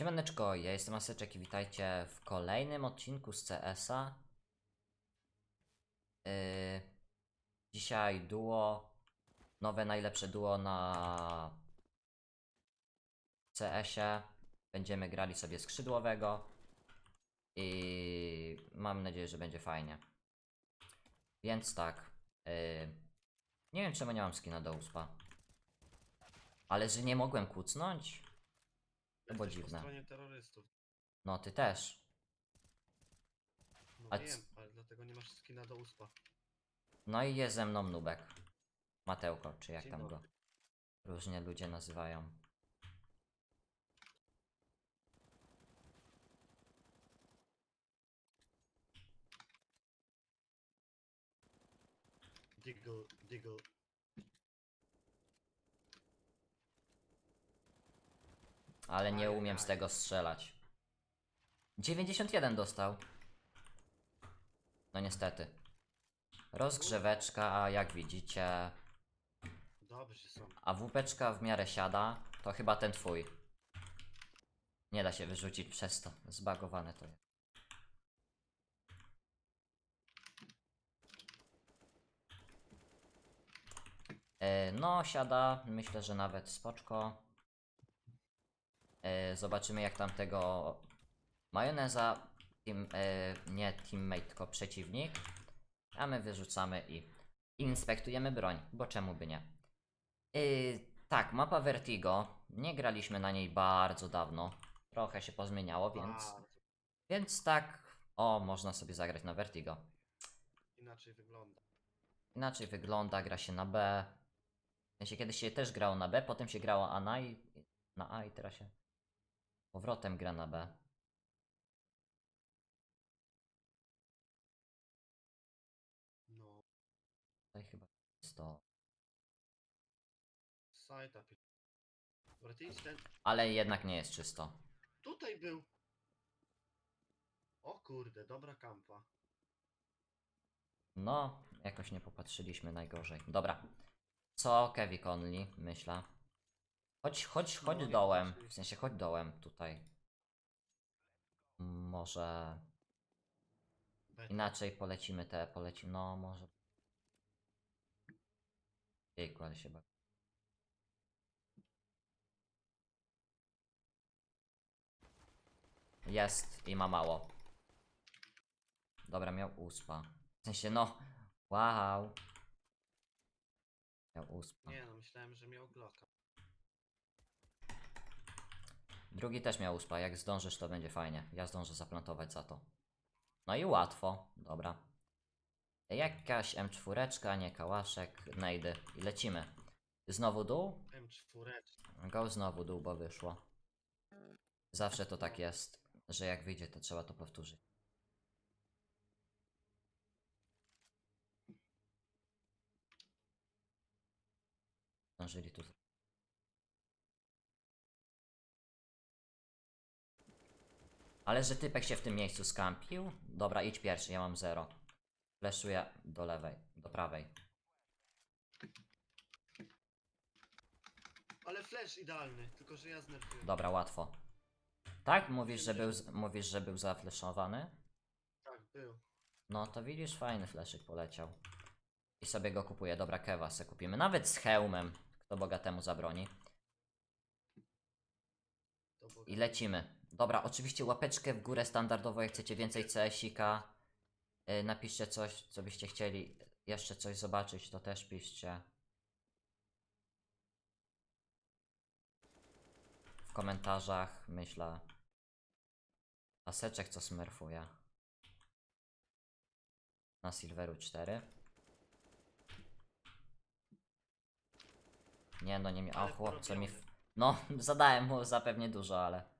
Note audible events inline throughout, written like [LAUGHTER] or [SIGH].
Siemaneczko, ja jestem Aseczek i witajcie w kolejnym odcinku z CS-a. Yy, dzisiaj duo, nowe najlepsze duo na CS-ie. Będziemy grali sobie skrzydłowego i mam nadzieję, że będzie fajnie. Więc tak, yy, nie wiem czemu nie mam skina do uspa. Ale że nie mogłem kucnąć? To było Jesteś dziwne. po stronie terrorystów. No ty też. No A wiem, ale dlatego nie masz skina do uspa. No i jest ze mną Nubek. Matełko, czy jak Dzień tam go dobry. różnie ludzie nazywają. Diggle, diggle. Ale nie umiem z tego strzelać. 91 dostał. No niestety. Rozgrzeweczka, a jak widzicie, Dobrzy są. a wupeczka w miarę siada, to chyba ten twój. Nie da się wyrzucić przez to. Zbagowane to jest. E, No, siada. Myślę, że nawet spoczko. E, Zobaczymy, jak tam tego majoneza. Team, e, nie teammate, tylko przeciwnik. A my wyrzucamy i inspektujemy broń, bo czemu by nie? Yy, tak, mapa Vertigo. Nie graliśmy na niej bardzo dawno. Trochę się pozmieniało, więc. Więc tak. O, można sobie zagrać na Vertigo. inaczej wygląda. Inaczej wygląda, gra się na B. W sensie kiedyś się też grało na B, potem się grało A na, i, na A i teraz się powrotem gra na B. No, Tutaj chyba jest to. side up. Dobra, ty idź ten. Ale jednak nie jest czysto. Tutaj był! O kurde, dobra kampa. No, jakoś nie popatrzyliśmy najgorzej. Dobra. Co Kevin Conley, myślę. Chodź, chodź, chodź dołem. W sensie chodź dołem tutaj. Może inaczej polecimy te, polecimy. No, może. Jejku, ale się bawi. Jest i ma mało. Dobra, miał uspa. W sensie, no. Wow. Miał uspa. Nie no, myślałem, że miał Glocka. Drugi też miał uspa. Jak zdążysz, to będzie fajnie. Ja zdążę zaplantować za to. No i łatwo. Dobra. Jakaś M4, nie kałaszek, nejdy. I lecimy. Znowu dół? M4. Go znowu dół, bo wyszło. Zawsze to tak jest, że jak wyjdzie, to trzeba to powtórzyć. Zdążyli tu. Ale że typek się w tym miejscu skampił? Dobra, idź pierwszy, ja mam zero. Fleszuję do lewej, do prawej. Ale flash idealny, tylko że ja znerfiłem. Dobra, łatwo. Tak? Mówisz, że był, z- mówisz, że był zafleszowany? Tak, był. No to widzisz, fajny fleszyk poleciał. I sobie go kupuję. Dobra, kewa se kupimy. Nawet z hełmem. Kto bogatemu zabroni. To było I lecimy. Dobra, oczywiście łapeczkę w górę standardowo, jak chcecie więcej CS-ika. Yy, napiszcie coś, co byście chcieli jeszcze coś zobaczyć, to też piszcie. W komentarzach, myślę. Aseczek co smurfuje. Na Silveru 4. Nie no, nie mi... O Ale chłop, co mi... No, [LAUGHS] zadałem mu zapewnie dużo, ale...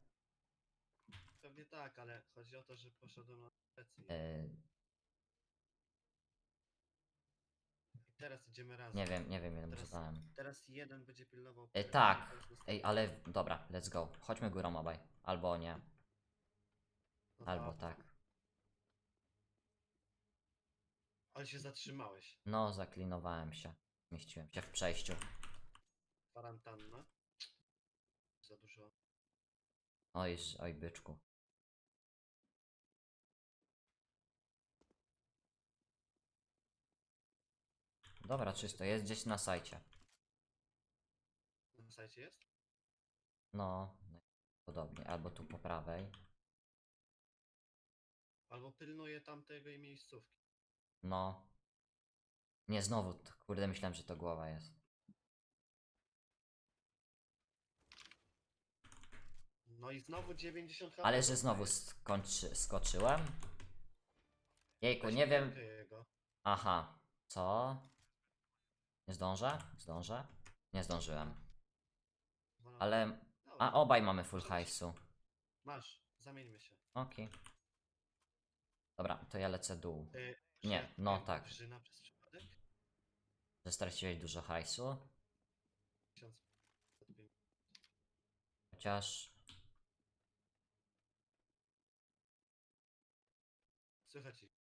Tak, ale chodzi o to, że poszedłem na plecy. Yy, I teraz idziemy razem. nie wiem, nie wiem ile mu Teraz- zadałem. Teraz jeden będzie pilnował. E, tak. Ej, ale dobra, let's go. Chodźmy górą obaj. Albo nie, No albo dobra. tak. Ale się zatrzymałeś. No, zaklinowałem się. Mieściłem się w przejściu. Kwarantanna. Za dużo. Oj, oj byczku. Dobra, czysto, jest gdzieś na sajcie. Na sajcie jest? No, podobnie, albo tu po prawej. Albo pilnuje tamtego i miejscówki. No. Nie, znowu, t- kurde, myślałem, że to głowa jest. No i znowu 90 HP. Ale że znowu skończy, skoczyłem? Jejku, Weź nie wiem. Jego. Aha, co? Nie zdążę? Zdążę? Nie zdążyłem. Ale. A obaj mamy full hajsu. Masz, zamieńmy się. Okej. Dobra, to ja lecę dół. Y, Nie, że- no tak. Wrzyna przez przypadek? Że straciłeś dużo hajsu. 1500. Chociaż. Słychać ich.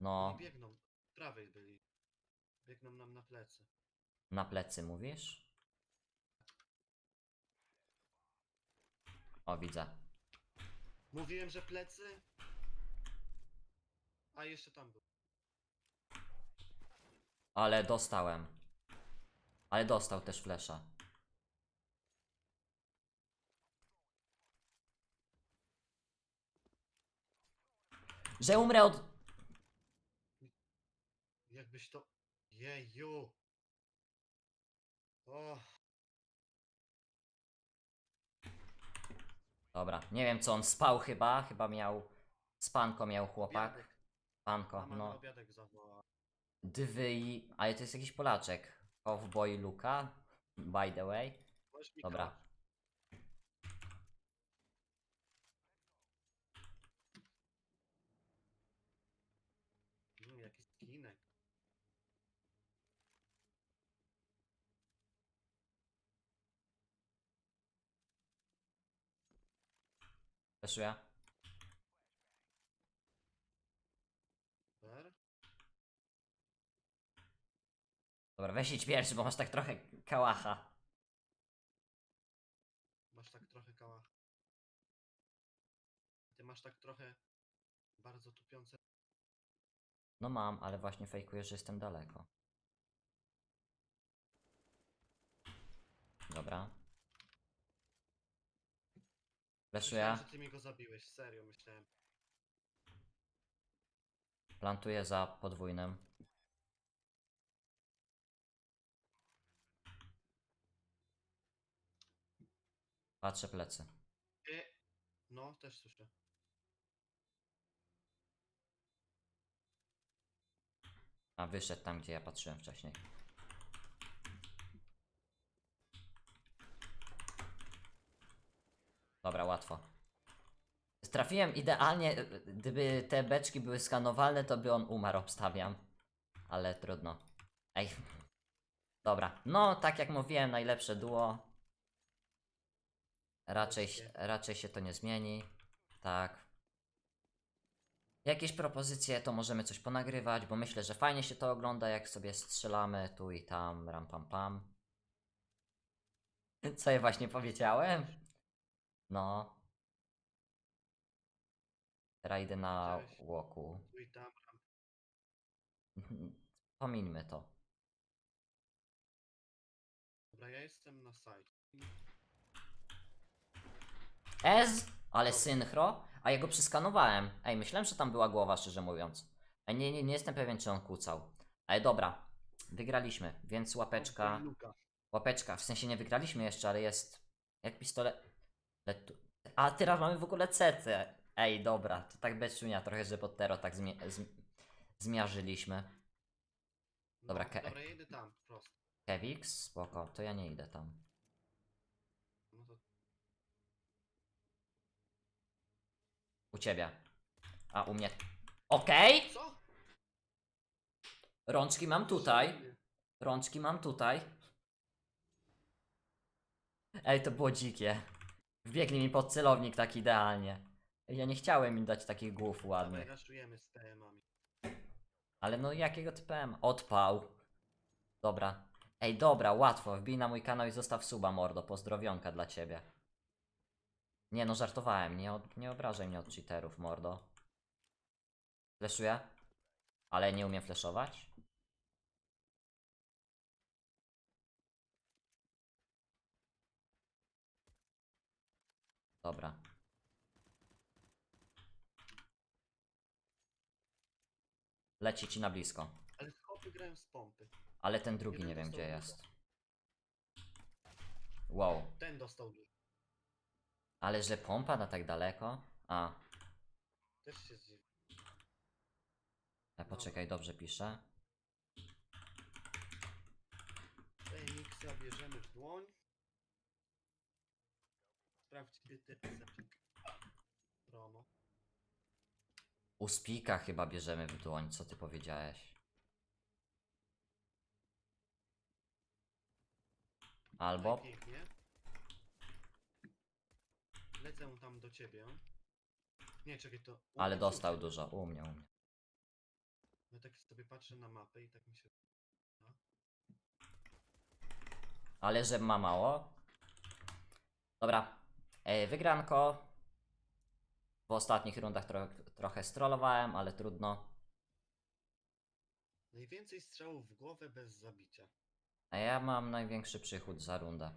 No, Oni biegną. Z prawej byli. Biegną nam na plecy. na plecy mówisz? O, widzę. Mówiłem, że plecy. A jeszcze tam był. Ale dostałem. Ale dostał też flesza. Że umrę od. Jakbyś to. Jeju! O, Dobra, nie wiem co on spał chyba. Chyba miał. Spanko miał chłopak. obiadek. Spanko, Mama na no. obiadek zawołała. Dwy i. Ale to jest jakiś Polaczek. Cowboy Luka. By the way. Mi Dobra. kałach. Mm, jaki skinek. Fleszuję. Super. Dobra, weź idź pierwszy, bo masz tak trochę kałacha. Masz tak trochę kałach. Ty masz tak trochę bardzo tupiące. No mam, ale właśnie fejkuję, że jestem daleko. Dobra. Fleszuję. Myślałem, że ty mi go zabiłeś, serio myślałem. Plantuję za podwójnym. Patrzę plecy. E, no, też słyszę. A wyszedł tam, gdzie ja patrzyłem wcześniej. Dobra, łatwo. Trafiłem idealnie. Gdyby te beczki były skanowalne, to by on umarł, obstawiam. Ale trudno. Ej. Dobra. No, tak jak mówiłem, najlepsze duo. Raczej, raczej się to nie zmieni. Tak. Jakieś propozycje, to możemy coś ponagrywać, bo myślę, że fajnie się to ogląda, jak sobie strzelamy tu i tam, ram pam pam. Co ja właśnie powiedziałem? No. Teraz idę na łoku. Tu i tam. tam. [LAUGHS] Pomińmy to. Dobra, ja jestem na sajcie. Ez, ale synchro, a ja go przeskanowałem. Ej, myślałem, że tam była głowa, szczerze mówiąc. Ej, nie, nie, nie jestem pewien, czy on kucał. Ale dobra, wygraliśmy, więc łapeczka. Luka. Łapeczka, w sensie nie wygraliśmy jeszcze, ale jest jak pistolet. A teraz mamy w ogóle CT. Ej, dobra, to tak bez szunia trochę, że pod tero tak zmie- zm- zmiażyliśmy. No, Dobra, ke- dobra, jedę tam, prosto. Kevix, spoko, to ja nie idę tam. No to U ciebie. A u mnie. Okej! co? Rączki mam tutaj. Rączki mam tutaj. Ej, to było dzikie. Wbiegli mi pod celownik tak idealnie. Ja nie chciałem im dać takich głów Dawaj, ładnych. raszujemy z PM-ami. Ale no jakiego typem? Odpał. Dobra. Ej, dobra, łatwo. Wbij na mój kanał i zostaw suba, mordo. Pozdrowionka dla ciebie. Nie no, żartowałem, nie, od, nie obrażaj mnie od cheaterów, mordo. Fleszuję? Ale nie umiem fleszować? Dobra. Leci ci na blisko. Ale chłopy grają z pompy. Ale ten drugi Jeden nie wiem gdzie jest. Wow. Ten dostał dużo. Ale że pompa na tak daleko? A, Też się zdziwił. a poczekaj, dobrze piszę. Feniksa bierzemy w dłoń. Sprawdź ty ty eseczek. Promo. U Spika chyba bierzemy w dłoń, co ty powiedziałeś? Albo... Tak, pięknie. Lecę tam do ciebie. Nie, czekaj, to... u Ale mnie dostał u dużo, u mnie, u mnie. Ja tak sobie patrzę na mapę i tak mi się... Ale że ma mało? Dobra, wygranko. W ostatnich rundach tro trochę strollowałem, ale trudno. Najwięcej strzałów w głowę bez zabicia. A ja mam największy przychód za rundę.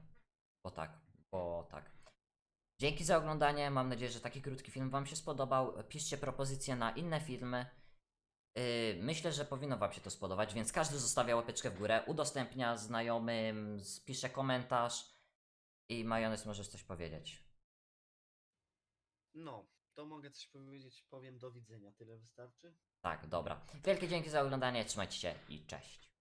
Bo tak, bo tak. Dzięki za oglądanie. Mam nadzieję, że taki krótki film Wam się spodobał. Piszcie propozycje na inne filmy. Yy, myślę, że powinno Wam się to spodobać, więc każdy zostawia łapeczkę w górę, udostępnia znajomym, spisze komentarz i majonez możesz coś powiedzieć. No, to mogę coś powiedzieć, powiem do widzenia. Tyle wystarczy? Tak, dobra. Wielkie dzięki za oglądanie, trzymajcie się i cześć.